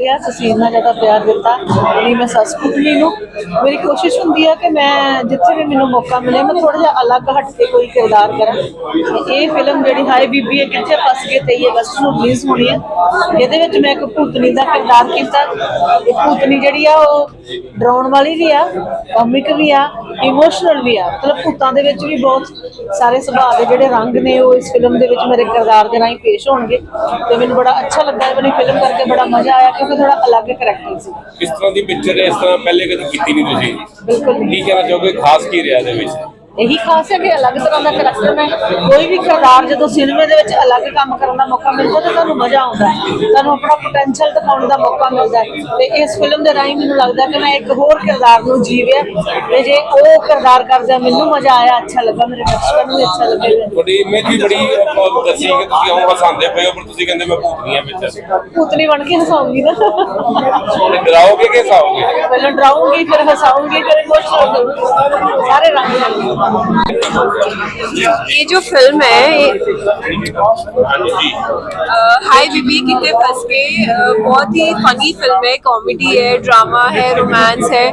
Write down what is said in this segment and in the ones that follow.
ਹੈਗੇ ਤੁਸੀਂ ਇੰਨਾ ਜ਼ਿਆਦਾ ਪਿਆਰ ਦਿੱਤਾ, ਨਹੀਂ ਮੈਂ ਸੱਸ ਪੁੱਤਲੀ ਨੂੰ। ਮੇਰੀ ਕੋਸ਼ਿਸ਼ ਹੁੰਦੀ ਆ ਕਿ ਮੈਂ ਜਿੱਥੇ ਵੀ ਮੈਨੂੰ ਮੌਕਾ ਮਿਲੇ, ਮੈਂ ਥੋੜਾ ਜਿਹਾ ਅਲੱਗ ਹਟ ਕੇ ਕੋਈ ਕਿਰਦਾਰ ਕਰਾਂ। ਤੇ ਇਹ ਫਿਲਮ ਜਿਹੜੀ ਹਾਈ ਬੀਬੀ ਹੈ ਕਿੱਥੇ ਫਸ ਗਏ 23 ਅਗਸਤ ਨੂੰ ਰਿਲੀਜ਼ ਹੋਣੀ ਹੈ ਇਹਦੇ ਵਿੱਚ ਮੈਂ ਇੱਕ ਭੂਤਨੀ ਦਾ ਕਿਰਦਾਰ ਕੀਤਾ। ਇਹ ਭੂਤਨੀ ਜਿਹੜੀ ਆ, ਉਹ ਡਰਾਉਣ ਵਾਲੀ ਵੀ ਆ ਕਾਮਿਕ ਵੀ ਆ ਇਮੋਸ਼ਨਲ ਵੀ ਆ। ਮਤਲਬ ਭੂਤਾਂ ਦੇ ਵਿੱਚ ਵੀ ਬਹੁਤ ਸਾਰੇ ਸੁਭਾਅ ਦੇ ਜਿਹੜੇ ਰੰਗ ਨੇ, ਉਹ ਇਸ ਫਿਲਮ ਦੇ ਵਿੱਚ ਮੇਰੇ ਕਿਰਦਾਰ ਦੇ ਰਾਹੀਂ ਪੇਸ਼ ਹੋਣਗੇ। ਤੇ ਮੈਨੂੰ ਬੜਾ ਅੱਛਾ ਲੱਗਾ ਇਹ ਵਾਲੀ ਫਿਲਮ ਕਰਕੇ, ਬੜਾ ਮਜ਼ਾ ਆਇਆ ਕਿਉਂਕਿ ਥੋੜਾ ਅਲੱਗ ਕਰੈਕਟਰ ਸੀ। ਇਸ ਤਰ੍ਹਾਂ ਦੀ ਪਿਕਚਰ ਇਸ ਤਰ੍ਹਾਂ ਪਹਿਲੇ ਕਦੀ ਕੀਤੀ ਨਹੀਂ ਤੁਸੀਂ? ਬਿਲਕੁਲ ਨਹੀਂ। ਕੀ ਕਹਿਣਾ ਚਾਹੋਗੇ? ਖਾਸ ਕੀ ਰਿਹਾ ਇਹਦੇ ਵਿੱਚ? ਇਹੀ ਖਾਸ ਹੈ ਕਿ ਅਲੱਗ ਤਰ੍ਹਾਂ ਦਾ ਕਰੈਕਟਰ ਹੈ ਕੋਈ ਵੀ ਕਿਰਦਾਰ ਜਦੋਂ ਸਿਨੇਮੇ ਦੇ ਵਿੱਚ ਅਲੱਗ ਕੰਮ ਕਰਨ ਦਾ ਮੌਕਾ ਮਿਲਦਾ ਤਾਂ ਤੁਹਾਨੂੰ ਮਜ਼ਾ ਆਉਂਦਾ ਹੈ। ਤੁਹਾਨੂੰ ਆਪਣਾ ਪੋਟੈਂਸ਼ੀਅਲ ਦਿਖਾਉਣ ਦਾ ਮੌਕਾ ਮਿਲਦਾ ਹੈ। ਤੇ ਇਸ ਫਿਲਮ ਦੇ ਰਾਹੀਂ ਮੈਨੂੰ ਲੱਗਦਾ ਕਿ ਮੈਂ ਇੱਕ ਹੋਰ ਕਿਰਦਾਰ ਨੂੰ ਜੀਵਿਆ ਤੇ ਜੇ ਉਹ ਕਿਰਦਾਰ ਕਰਦਾ ਮੈਨੂੰ ਮਜ਼ਾ ਆਇਆ ਅੱਛਾ ਲੱਗਾ ਮੇਰੇ ਦਰਸ਼ਕਾਂ ਨੂੰ ਵੀ ਅੱਛਾ ਲੱਗੇਗਾ ਤੁਹਾਡੀ ਇਮੇਜ ਵੀ ਬੜੀ ਦੱਸੀ ਕਿ ਤੁਸੀਂ ਆਉਂ ਹਸਾਉਂਦੇ ਪਏ ਹੋ ਪਰ ਤੁਸੀਂ ਕਹਿੰਦੇ ਮੈਂ ਭੂਤਨੀ ਆ ਵਿੱਚ। ਪੁਤਲੀ ਬਣ ਕੇ ਹਸਾਉਂਗੀ ਨਾ। ਡਰਾਓਗੇ ਕਿ ਹਸਾਓਗੇ ਪਹਿਲਾਂ ਡਰਾਉਂਗੀ ਫਿਰ ਹਸਾਉਂਗੀ ਫਿਰ ਇਮੋਸ਼ਨਲ ਕਰੂੰਗੀ ਸਾਰੇ ਰੰਗ ये जो फिल्म है ये ਹਾਂਜੀ ਜੀ हाय बीबी कितने फंस के अ, बहुत ही फनी फिल्म है कॉमेडी है ड्रामा है रोमांस है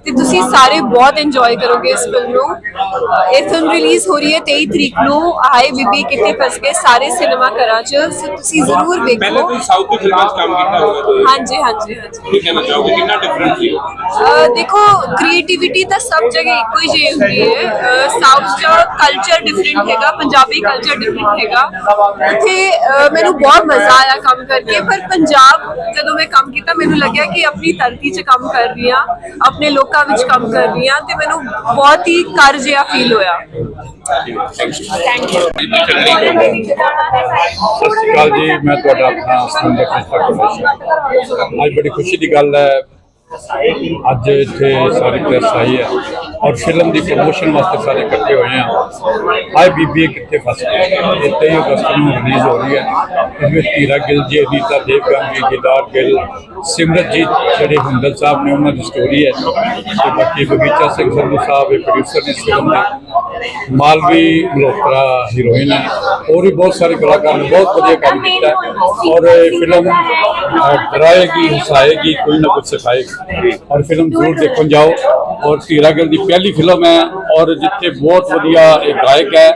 ਤੇ ਤੁਸੀਂ ਸਾਰੇ ਬਹੁਤ ਇੰਜੋਏ ਕਰੋਗੇ ਇਸ ਫਿਲਮ ਨੂੰ ਅ, ਇਹ ਫਿਲਮ ਰਿਲੀਜ਼ ਹੋ ਰਹੀ ਹੈ 23 ਤਰੀਕ ਨੂੰ ਹਾਏ ਬੀਬੀ ਕਿਤੇ ਫਸ ਕੇ ਸਾਰੇ ਸਿਨੇਮਾ ਘਰਾਂ 'ਚ ਸੋ ਤੁਸੀਂ ਜ਼ਰੂਰ ਪਹਿਲੇ ਵੇਖੋ ਤੁਸੀਂ ਸਾਊਥ ਦੀ ਫਿਲਮਾਂ 'ਚ ਕੰਮ ਕੀਤਾ ਹੋਗਾ ਤੁਸੀਂ ਹਾਂਜੀ ਹਾਂਜੀ ਹਾਂਜੀ ਕਿੰਨਾ ਸੀ ਦੇਖੋ ਕ੍ਰੀਏਟੀਵਿਟੀ ਤਾਂ ਸਭ ਜਗ੍ਹਾ ਇੱਕੋ ਹੀ ਜਿਹੀ ਹੁੰਦੀ ਹੈ। ਸਾਊਥ ਦਾ ਕਲਚਰ ਡਿਫਰੈਂਟ ਹੈਗਾ ਪੰਜਾਬੀ ਕਲਚਰ ਡਿਫਰੈਂਟ ਹੈਗਾ। ਅਹ ਮੈਨੂੰ ਬਹੁਤ ਮਜ਼ਾ ਆਇਆ ਕੰਮ ਕਰਕੇ ਪਰ ਪੰਜਾਬ ਜਦੋਂ ਮੈਂ ਕੰਮ ਕੀਤਾ ਮੈਨੂੰ ਲੱਗਿਆ ਕਿ ਆਪਣੀ ਧਰਤੀ 'ਚ ਕੰਮ ਕਰ ਰਹੀ ਹਾਂ ਆਪਣੇ ਲੋਕਾਂ ਵਿੱਚ ਕੰਮ ਕਰ ਰਹੀ ਹਾਂ ਤੇ ਮੈਨੂੰ ਬਹੁਤ ਹੀ ਕਰ ਜਿਹਾ ਫੀਲ ਹੋਇਆ। ਥੈਂਕ ਯੂ ਸਤਿ ਸ਼੍ਰੀ ਅਕਾਲ ਜੀ ਮੈਂ ਤੁਹਾਡਾ ਆਪਣਾ ਕਮੇਸ਼ ਅੱਜ ਬੜੀ ਖੁਸ਼ੀ ਦੀ ਗੱਲ ਹੈ ਅੱਜ ਇੱਥੇ ਸਾਰੀ ਪ੍ਰੈਸ ਆਈ ਹੈ ਔਰ ਫਿਲਮ ਦੀ ਪ੍ਰੋਮੋਸ਼ਨ ਵਾਸਤੇ ਸਾਰੇ ਇਕੱਠੇ ਹੋਏ ਆ ਹਾਏ ਬੀਬੀ ਕਿੱਥੇ ਫਸ ਗਏ? ਇਹ 23 ਅਗਸਤ ਨੂੰ ਰਿਲੀਜ਼ ਹੋ ਰਹੀ ਹੈ। ਇਸ ਵਿੱਚ ਧੀਰਾ ਗਿੱਲ ਜੀ ਅਨੀਤਾ ਦੇਵਗਨ ਜੀ ਗਿਦਾਰ ਗਿੱਲ ਸਿਮਰਤਜੀਤ ਜਿਹੜੇ ਹੁੰਦਲ ਸਾਹਿਬ ਨੇ ਉਹਨਾਂ ਦੀ ਸਟੋਰੀ ਹੈ। ਤੇ ਬਾਕੀ ਬਗੀਚਾ ਸਿੰਘ ਸੰਧੂ ਸਾਹਿਬ ਇਹ ਪ੍ਰੋਡਿਊਸਰ ਨੇ ਇਸ ਫਿਲਮ ਦੇ। ਮਾਲਵੀ ਮਲਹੋਤਰਾ ਹੀਰੋਇਨ ਹੈ। ਹੋਰ ਵੀ ਬਹੁਤ ਸਾਰੇ ਕਲਾਕਾਰ ਨੇ ਬਹੁਤ ਵਧੀਆ ਕੰਮ ਕੀਤਾ ਔਰ ਇਹ ਫਿਲਮ ਅ, ਡਰਾਏਗੀ ਹਸਾਏਗੀ ਕੋਈ ਨਾ ਕੁਝ ਸਿਖਾਏਗੀ। ਔਰ ਫਿਲਮ ਜ਼ਰੂਰ ਦੇਖਣ ਜਾਓ। ਔਰ ਧੀਰਾ ਗਿੱਲ ਦੀ ਪਹਿਲੀ ਫਿਲਮ ਹੈ ਔਰ ਜਿੱਥੇ ਬਹੁਤ ਵਧੀਆ ਇੱਕ ਗਾਇਕ ਹੈ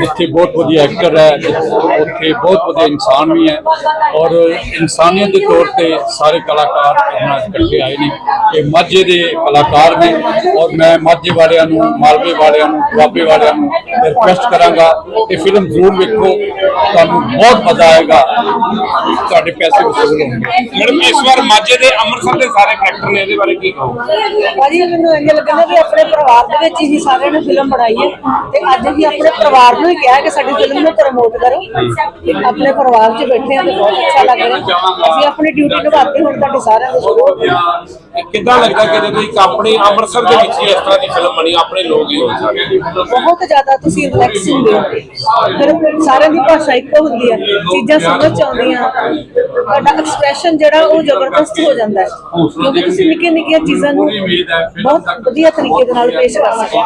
ਜਿੱਥੇ ਬਹੁਤ ਵਧੀਆ ਐਕਟਰ ਹੈ ਉੱਥੇ ਬਹੁਤ ਵਧੀਆ ਇਨਸਾਨ ਵੀ ਹੈ ਔਰ ਇਨਸਾਨੀਅਤ ਦੇ ਤੌਰ ਤੇ ਸਾਰੇ ਕਲਾਕਾਰ ਆਪਣਾ ਇਕੱਠੇ ਆਏ ਨੇ ਇਹ ਮਾਝੇ ਦੇ ਕਲਾਕਾਰ ਨੇ ਔਰ ਮੈਂ ਮਾਝੇ ਵਾਲਿਆਂ ਨੂੰ ਮਾਲਵੇ ਵਾਲਿਆਂ ਨੂੰ ਦੁਆਬੇ ਵਾਲਿਆਂ ਨੂੰ ਰਿਕਵੈਸਟ ਕਰਾਂਗਾ ਕਿ ਫਿਲਮ ਜ਼ਰੂਰ ਵੇਖੋ ਤੁਹਾਨੂੰ ਬਹੁਤ ਮਜ਼ਾ ਆਏਗਾ। ਤੁਹਾਡੇ ਪੈਸੇ ਵਸੂਲ ਹੋਣਗੇ। ਮੈਡਮ ਇਸ ਵਾਰ ਮਾਝੇ ਦੇ ਅੰਮ੍ਰਿਤਸਰ ਦੇ ਸਾਰੇ ਕਰੈਕਟਰ ਨੇ ਇਹਦੇ ਬਾਰੇ ਕੀ ਕਹੋ ਭਾਜੀ ਮੈਨੂੰ ਇੰਜ ਲੱਗਦਾ ਕਿ ਆਪਣੇ ਪਰਿਵਾਰ ਦੇ ਵਿੱਚ ਹੀ ਸਾਰਿਆਂ ਨੇ ਫਿਲਮ ਬਣਾਈ ਹੈ ਤੇ ਅੱਜ ਵੀ ਆਪਣੇ ਪਰਿਵਾਰ ਨੂੰ ਹੀ ਕਿਹਾ ਕਿ ਸਾਡੀ ਫਿਲਮ ਨੂੰ ਪ੍ਰਮੋਟ ਕਰੋ। ਆਪਣੇ ਪਰਿਵਾਰ 'ਚ ਬੈਠੇ ਹਾਂ ਤੇ ਬਹੁਤ ਅੱਛਾ ਲੱਗ ਰਿਹਾ। ਅਸੀਂ ਆਪਣੀ ਡਿਊਟੀ ਨਿਭਾਤੀ ਹੁਣ ਤੁਹਾਡੇ ਸਾਰਿਆਂ ਦੇ support ਕਿੱਦਾਂ ਲੱਗਦਾ ਕਿ ਜਦੋਂ ਇੱਕ ਆਪਣੇ ਅੰਮ੍ਰਿਤਸਰ ਦੇ ਵਿੱਚ ਹੀ ਇਸ ਤਰ੍ਹਾਂ ਦੀ ਫਿਲਮ ਬਣੀ ਆਪਣੇ ਲੋਕ ਹੀ ਹੋਣ ਸਾਰੇ? ਬਹੁਤ ਜ਼ਿਆਦਾ ਤੁਸੀਂ ਰਿਲੈਕਸ ਹੁੰਦੇ ਹੋ। ਫਿਰ ਸਾਰਿਆਂ ਦੀ ਭਾਸ਼ਾ ਇੱਕੋ ਹੁੰਦੀ ਹੈ ਚੀਜ਼ਾਂ ਸਮਝ 'ਚ ਆਉਂਦੀਆਂ। ਤੁਹਾਡਾ ਐਕਸਪ੍ਰੈਸ਼ਨ ਜਿਹੜਾ ਉਹ ਜ਼ਬਰਦਸਤ ਹੋ ਜਾਂਦਾ ਹੈ। ਕਿਉਂਕਿ ਤੁਸੀਂ ਨਿੱਕੀਆਂ ਨਿੱਕੀਆਂ ਚੀਜ਼ਾਂ ਨੂੰ ਬਹੁਤ ਵਧੀਆ ਤਰੀਕੇ ਦੇ ਨਾਲ ਪੇਸ਼ ਕਰ ਸਕਦੇ ਹੋ।